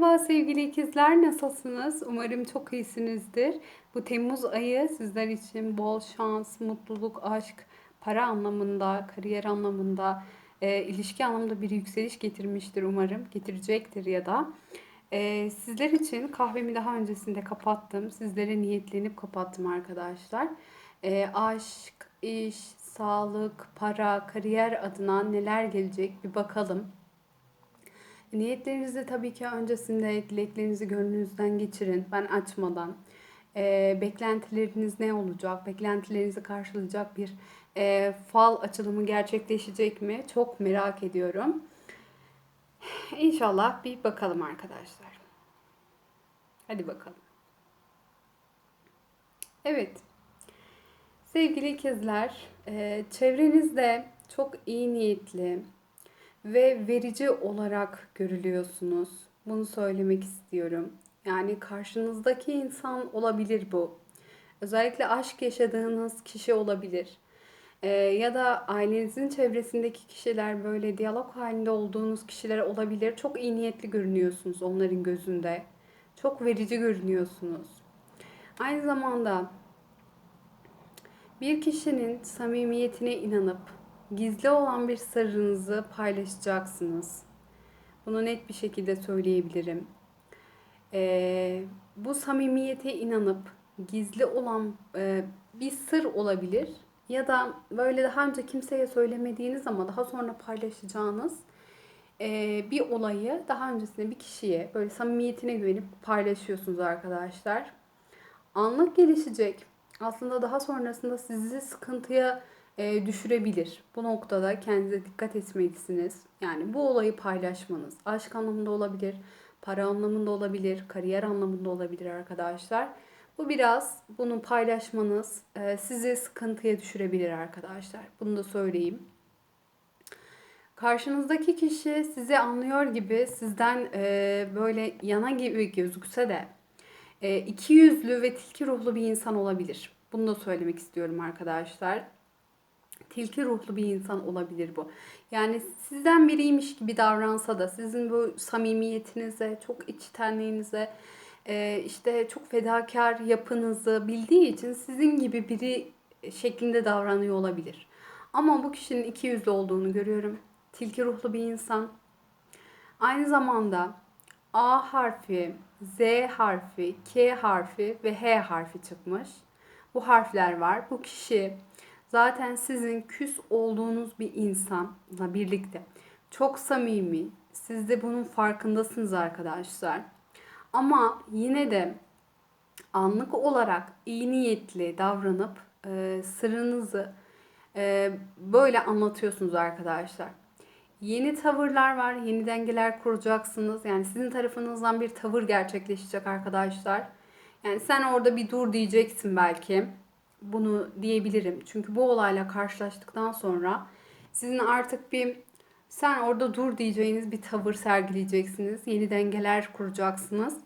Merhaba sevgili ikizler nasılsınız? Umarım çok iyisinizdir. Bu Temmuz ayı sizler için bol şans, mutluluk, aşk, para anlamında, kariyer anlamında, e, ilişki anlamında bir yükseliş getirmiştir umarım. Getirecektir ya da. E, sizler için kahvemi daha öncesinde kapattım. Sizlere niyetlenip kapattım arkadaşlar. E, aşk, iş, sağlık, para, kariyer adına neler gelecek bir bakalım. Niyetlerinizi tabii ki öncesinde dileklerinizi gönlünüzden geçirin. Ben açmadan. E, beklentileriniz ne olacak? Beklentilerinizi karşılayacak bir e, fal açılımı gerçekleşecek mi? Çok merak ediyorum. İnşallah bir bakalım arkadaşlar. Hadi bakalım. Evet. Sevgili ikizler, e, çevrenizde çok iyi niyetli, ve verici olarak görülüyorsunuz. Bunu söylemek istiyorum. Yani karşınızdaki insan olabilir bu. Özellikle aşk yaşadığınız kişi olabilir. Ee, ya da ailenizin çevresindeki kişiler böyle diyalog halinde olduğunuz kişiler olabilir. Çok iyi niyetli görünüyorsunuz onların gözünde. Çok verici görünüyorsunuz. Aynı zamanda bir kişinin samimiyetine inanıp gizli olan bir sırrınızı paylaşacaksınız. Bunu net bir şekilde söyleyebilirim. Ee, bu samimiyete inanıp gizli olan e, bir sır olabilir ya da böyle daha önce kimseye söylemediğiniz ama daha sonra paylaşacağınız e, bir olayı daha öncesinde bir kişiye böyle samimiyetine güvenip paylaşıyorsunuz arkadaşlar. Anlık gelişecek. Aslında daha sonrasında sizi sıkıntıya e, düşürebilir. Bu noktada kendinize dikkat etmelisiniz. Yani bu olayı paylaşmanız aşk anlamında olabilir, para anlamında olabilir, kariyer anlamında olabilir arkadaşlar. Bu biraz bunu paylaşmanız e, sizi sıkıntıya düşürebilir arkadaşlar. Bunu da söyleyeyim. Karşınızdaki kişi sizi anlıyor gibi sizden e, böyle yana gibi gözükse de e, iki yüzlü ve tilki ruhlu bir insan olabilir. Bunu da söylemek istiyorum arkadaşlar tilki ruhlu bir insan olabilir bu. Yani sizden biriymiş gibi davransa da sizin bu samimiyetinize, çok içtenliğinize, e, işte çok fedakar yapınızı bildiği için sizin gibi biri şeklinde davranıyor olabilir. Ama bu kişinin iki yüzlü olduğunu görüyorum. Tilki ruhlu bir insan. Aynı zamanda A harfi, Z harfi, K harfi ve H harfi çıkmış. Bu harfler var. Bu kişi zaten sizin küs olduğunuz bir insanla birlikte çok samimi. Siz de bunun farkındasınız arkadaşlar. Ama yine de anlık olarak iyi niyetli davranıp e, sırrınızı e, böyle anlatıyorsunuz arkadaşlar. Yeni tavırlar var, yeni dengeler kuracaksınız. Yani sizin tarafınızdan bir tavır gerçekleşecek arkadaşlar. Yani sen orada bir dur diyeceksin belki bunu diyebilirim. Çünkü bu olayla karşılaştıktan sonra sizin artık bir sen orada dur diyeceğiniz bir tavır sergileyeceksiniz. Yeni dengeler kuracaksınız.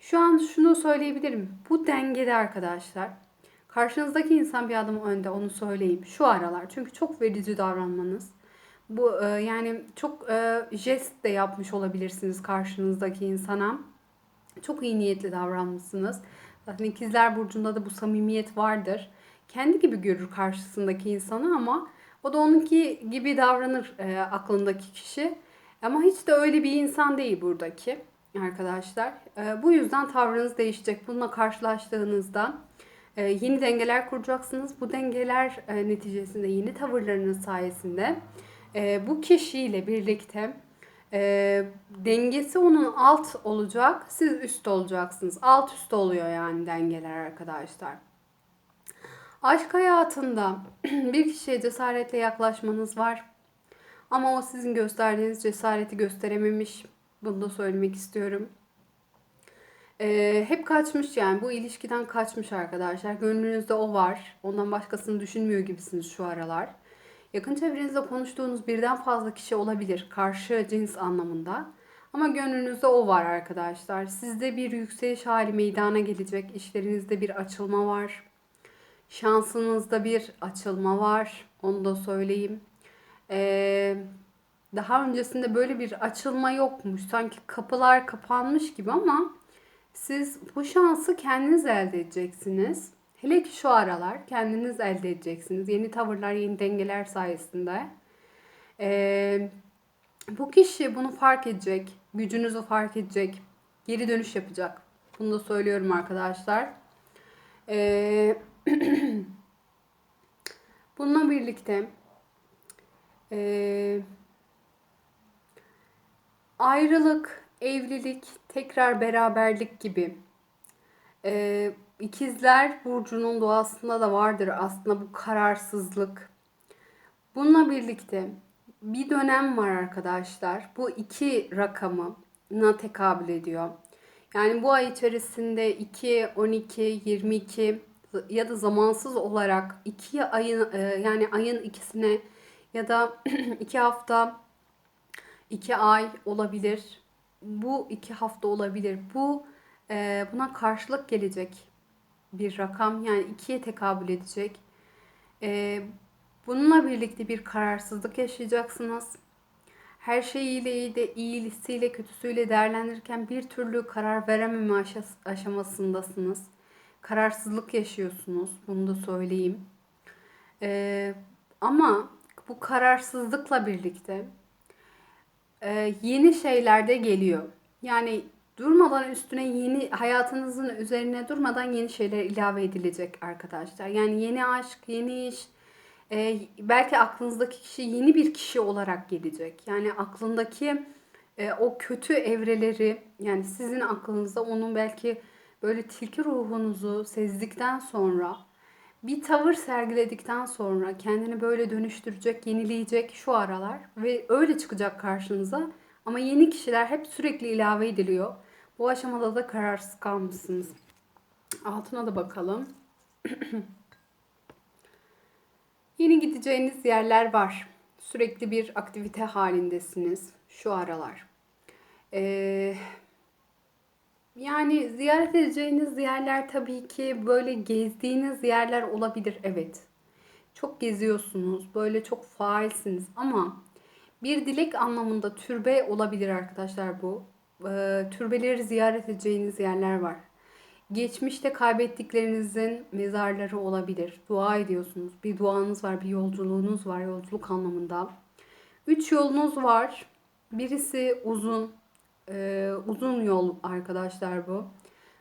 Şu an şunu söyleyebilirim. Bu dengede arkadaşlar. Karşınızdaki insan bir adım önde onu söyleyeyim. Şu aralar. Çünkü çok verici davranmanız. Bu e, yani çok e, jest de yapmış olabilirsiniz karşınızdaki insana. Çok iyi niyetli davranmışsınız. Zaten ikizler burcunda da bu samimiyet vardır. Kendi gibi görür karşısındaki insanı ama o da onunki gibi davranır e, aklındaki kişi. Ama hiç de öyle bir insan değil buradaki arkadaşlar. E, bu yüzden tavrınız değişecek. Bununla karşılaştığınızda e, yeni dengeler kuracaksınız. Bu dengeler e, neticesinde yeni tavırlarınız sayesinde e, bu kişiyle birlikte e, dengesi onun alt olacak. Siz üst olacaksınız. Alt üst oluyor yani dengeler arkadaşlar. Aşk hayatında bir kişiye cesaretle yaklaşmanız var. Ama o sizin gösterdiğiniz cesareti gösterememiş. Bunu da söylemek istiyorum. Ee, hep kaçmış yani bu ilişkiden kaçmış arkadaşlar. Gönlünüzde o var. Ondan başkasını düşünmüyor gibisiniz şu aralar. Yakın çevrenizde konuştuğunuz birden fazla kişi olabilir karşı cins anlamında. Ama gönlünüzde o var arkadaşlar. Sizde bir yükseliş hali meydana gelecek. İşlerinizde bir açılma var. Şansınızda bir açılma var. Onu da söyleyeyim. Ee, daha öncesinde böyle bir açılma yokmuş. Sanki kapılar kapanmış gibi ama siz bu şansı kendiniz elde edeceksiniz. Hele ki şu aralar kendiniz elde edeceksiniz. Yeni tavırlar, yeni dengeler sayesinde. Ee, bu kişi bunu fark edecek, gücünüzü fark edecek, geri dönüş yapacak. Bunu da söylüyorum arkadaşlar. Ee, bununla birlikte e, ayrılık, evlilik, tekrar beraberlik gibi e, ikizler burcunun doğasında da vardır aslında bu kararsızlık. Bununla birlikte bir dönem var arkadaşlar. Bu iki rakamına tekabül ediyor. Yani bu ay içerisinde 2, 12, 22 ya da zamansız olarak iki ayın e, yani ayın ikisine ya da iki hafta, iki ay olabilir. Bu iki hafta olabilir. Bu e, buna karşılık gelecek bir rakam. Yani ikiye tekabül edecek. E, bununla birlikte bir kararsızlık yaşayacaksınız. Her şeyiyle de iyisiyle kötüsüyle değerlendirirken bir türlü karar verememe aşamasındasınız. Kararsızlık yaşıyorsunuz. Bunu da söyleyeyim. Ee, ama bu kararsızlıkla birlikte e, yeni şeyler de geliyor. Yani durmadan üstüne yeni hayatınızın üzerine durmadan yeni şeyler ilave edilecek arkadaşlar. Yani yeni aşk, yeni iş, e, belki aklınızdaki kişi yeni bir kişi olarak gelecek. Yani aklındaki e, o kötü evreleri yani sizin aklınızda onun belki böyle tilki ruhunuzu sezdikten sonra bir tavır sergiledikten sonra kendini böyle dönüştürecek, yenileyecek şu aralar ve öyle çıkacak karşınıza. Ama yeni kişiler hep sürekli ilave ediliyor. Bu aşamada da kararsız kalmışsınız. Altına da bakalım. Yeni gideceğiniz yerler var. Sürekli bir aktivite halindesiniz şu aralar. Ee, yani ziyaret edeceğiniz yerler tabii ki böyle gezdiğiniz yerler olabilir evet. Çok geziyorsunuz, böyle çok faalsiniz ama bir dilek anlamında türbe olabilir arkadaşlar bu. Ee, türbeleri ziyaret edeceğiniz yerler var. Geçmişte kaybettiklerinizin mezarları olabilir. Dua ediyorsunuz. Bir duanız var, bir yolculuğunuz var yolculuk anlamında. Üç yolunuz var. Birisi uzun, e, uzun yol arkadaşlar bu.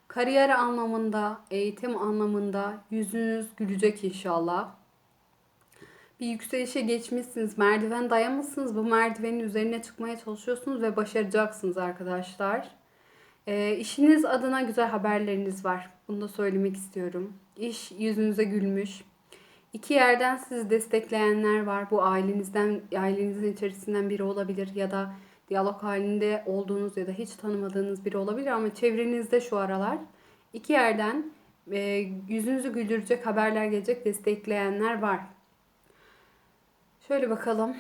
Kariyer anlamında, eğitim anlamında yüzünüz gülecek inşallah. Bir yükselişe geçmişsiniz. Merdiven dayamışsınız. Bu merdivenin üzerine çıkmaya çalışıyorsunuz ve başaracaksınız arkadaşlar. E, işiniz adına güzel haberleriniz var. Bunu da söylemek istiyorum. İş yüzünüze gülmüş. İki yerden sizi destekleyenler var. Bu ailenizden, ailenizin içerisinden biri olabilir ya da diyalog halinde olduğunuz ya da hiç tanımadığınız biri olabilir ama çevrenizde şu aralar iki yerden e, yüzünüzü güldürecek haberler gelecek destekleyenler var. Şöyle bakalım.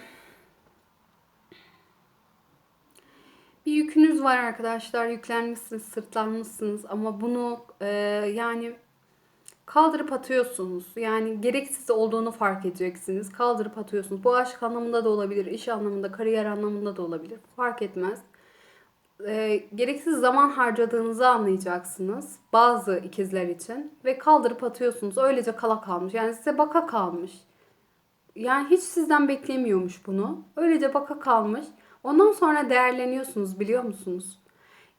Bir yükünüz var arkadaşlar. Yüklenmişsiniz, sırtlanmışsınız ama bunu e, yani kaldırıp atıyorsunuz. Yani gereksiz olduğunu fark edeceksiniz. Kaldırıp atıyorsunuz. Bu aşk anlamında da olabilir, iş anlamında, kariyer anlamında da olabilir. Fark etmez. E, gereksiz zaman harcadığınızı anlayacaksınız. Bazı ikizler için. Ve kaldırıp atıyorsunuz. Öylece kala kalmış. Yani size baka kalmış. Yani hiç sizden beklemiyormuş bunu. Öylece baka kalmış. Ondan sonra değerleniyorsunuz biliyor musunuz?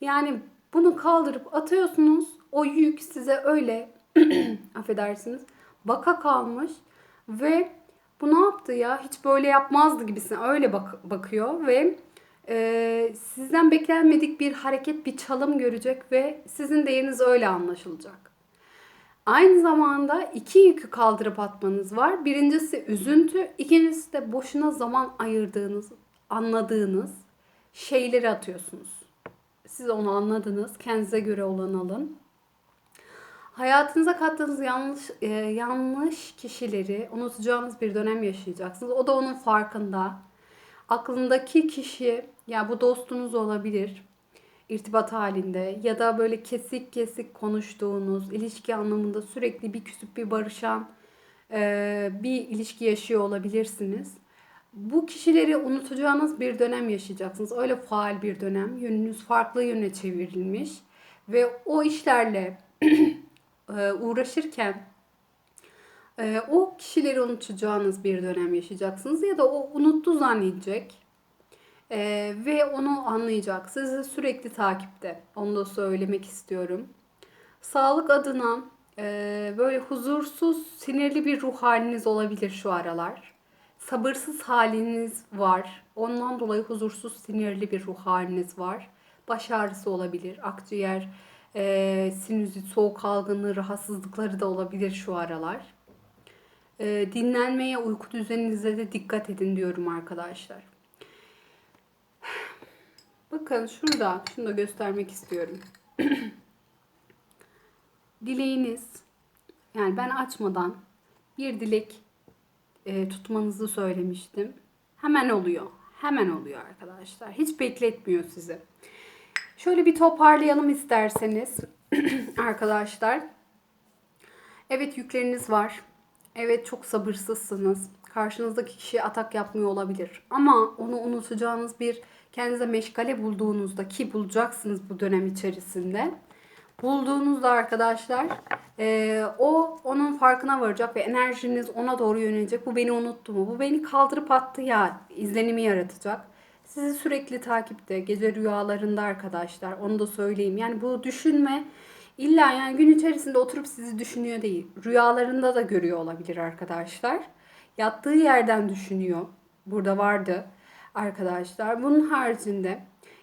Yani bunu kaldırıp atıyorsunuz. O yük size öyle affedersiniz baka kalmış ve bu ne yaptı ya hiç böyle yapmazdı gibisin öyle bak bakıyor ve e, sizden beklenmedik bir hareket bir çalım görecek ve sizin değeriniz öyle anlaşılacak. Aynı zamanda iki yükü kaldırıp atmanız var. Birincisi üzüntü, ikincisi de boşuna zaman ayırdığınız, anladığınız şeyleri atıyorsunuz. Siz onu anladınız. Kendinize göre olan alın. Hayatınıza kattığınız yanlış e, yanlış kişileri unutacağınız bir dönem yaşayacaksınız. O da onun farkında. Aklındaki kişi ya bu dostunuz olabilir irtibat halinde ya da böyle kesik kesik konuştuğunuz ilişki anlamında sürekli bir küsüp bir barışan e, bir ilişki yaşıyor olabilirsiniz. bu kişileri unutacağınız bir dönem yaşayacaksınız. Öyle faal bir dönem. Yönünüz farklı yöne çevrilmiş. Ve o işlerle e, uğraşırken e, o kişileri unutacağınız bir dönem yaşayacaksınız. Ya da o unuttu zannedecek. E, ve onu anlayacak. Sizi sürekli takipte. Onu da söylemek istiyorum. Sağlık adına e, böyle huzursuz, sinirli bir ruh haliniz olabilir şu aralar. Sabırsız haliniz var. Ondan dolayı huzursuz, sinirli bir ruh haliniz var. Baş ağrısı olabilir, akciğer, e, sinüzit, soğuk algınlığı, rahatsızlıkları da olabilir şu aralar. E, dinlenmeye, uyku düzeninize de dikkat edin diyorum arkadaşlar. Bakın şurada, şunu da göstermek istiyorum. Dileğiniz, yani ben açmadan bir dilek e, tutmanızı söylemiştim. Hemen oluyor. Hemen oluyor arkadaşlar. Hiç bekletmiyor sizi. Şöyle bir toparlayalım isterseniz arkadaşlar. Evet yükleriniz var. Evet çok sabırsızsınız. Karşınızdaki kişi atak yapmıyor olabilir. Ama onu unutacağınız bir kendinize meşgale bulduğunuzda ki bulacaksınız bu dönem içerisinde. Bulduğunuzda arkadaşlar e, o onun farkına varacak ve enerjiniz ona doğru yönelecek. Bu beni unuttu mu? Bu beni kaldırıp attı ya izlenimi yaratacak. Sizi sürekli takipte, gece rüyalarında arkadaşlar. Onu da söyleyeyim. Yani bu düşünme illa yani gün içerisinde oturup sizi düşünüyor değil. Rüyalarında da görüyor olabilir arkadaşlar. Yattığı yerden düşünüyor. Burada vardı arkadaşlar. Bunun haricinde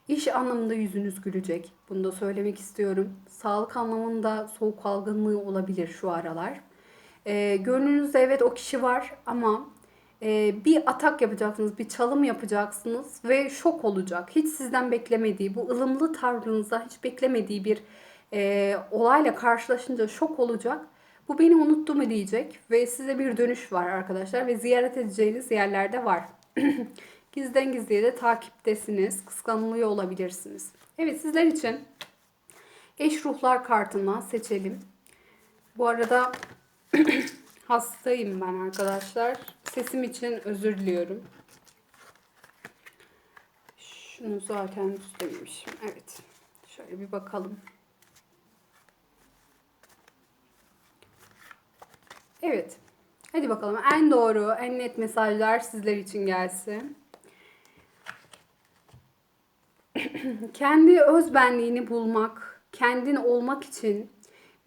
iş anlamında yüzünüz gülecek. Bunu da söylemek istiyorum. Sağlık anlamında soğuk algınlığı olabilir şu aralar. E, gönlünüzde evet o kişi var ama e, bir atak yapacaksınız, bir çalım yapacaksınız ve şok olacak. Hiç sizden beklemediği, bu ılımlı tavrınızda hiç beklemediği bir e, olayla karşılaşınca şok olacak. Bu beni unuttu mu diyecek ve size bir dönüş var arkadaşlar ve ziyaret edeceğiniz yerlerde var. Gizden gizliye de takiptesiniz, kıskanılıyor olabilirsiniz. Evet sizler için eş ruhlar kartından seçelim. Bu arada hastayım ben arkadaşlar. Sesim için özür diliyorum. Şunu zaten düzlemişim. Evet. Şöyle bir bakalım. Evet. Hadi bakalım en doğru, en net mesajlar sizler için gelsin. Kendi özbenliğini bulmak, kendin olmak için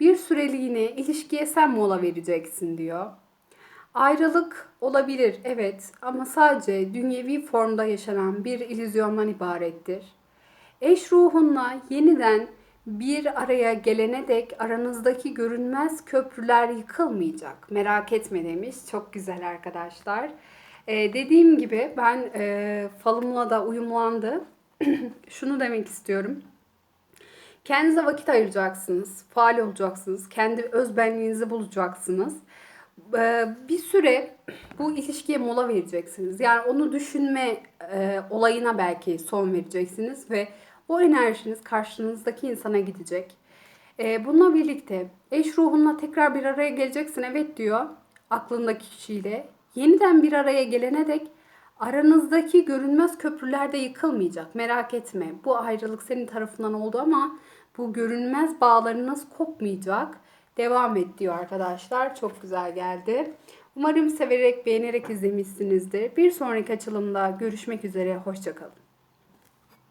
bir süreliğine ilişkiye sen mola vereceksin diyor. Ayrılık olabilir evet ama sadece dünyevi formda yaşanan bir illüzyondan ibarettir. Eş ruhunla yeniden bir araya gelene dek aranızdaki görünmez köprüler yıkılmayacak. Merak etme demiş. Çok güzel arkadaşlar. Ee, dediğim gibi ben e, falımla da uyumlandı. Şunu demek istiyorum. Kendinize vakit ayıracaksınız. Faal olacaksınız. Kendi özbenliğinizi bulacaksınız. Ee, bir süre bu ilişkiye mola vereceksiniz. Yani onu düşünme e, olayına belki son vereceksiniz ve o enerjiniz karşınızdaki insana gidecek. Ee, bununla birlikte eş ruhunla tekrar bir araya geleceksin evet diyor aklındaki kişiyle. Yeniden bir araya gelene dek aranızdaki görünmez köprüler de yıkılmayacak. Merak etme. Bu ayrılık senin tarafından oldu ama bu görünmez bağlarınız kopmayacak. Devam et diyor arkadaşlar. Çok güzel geldi. Umarım severek, beğenerek izlemişsinizdir. Bir sonraki açılımda görüşmek üzere. Hoşçakalın.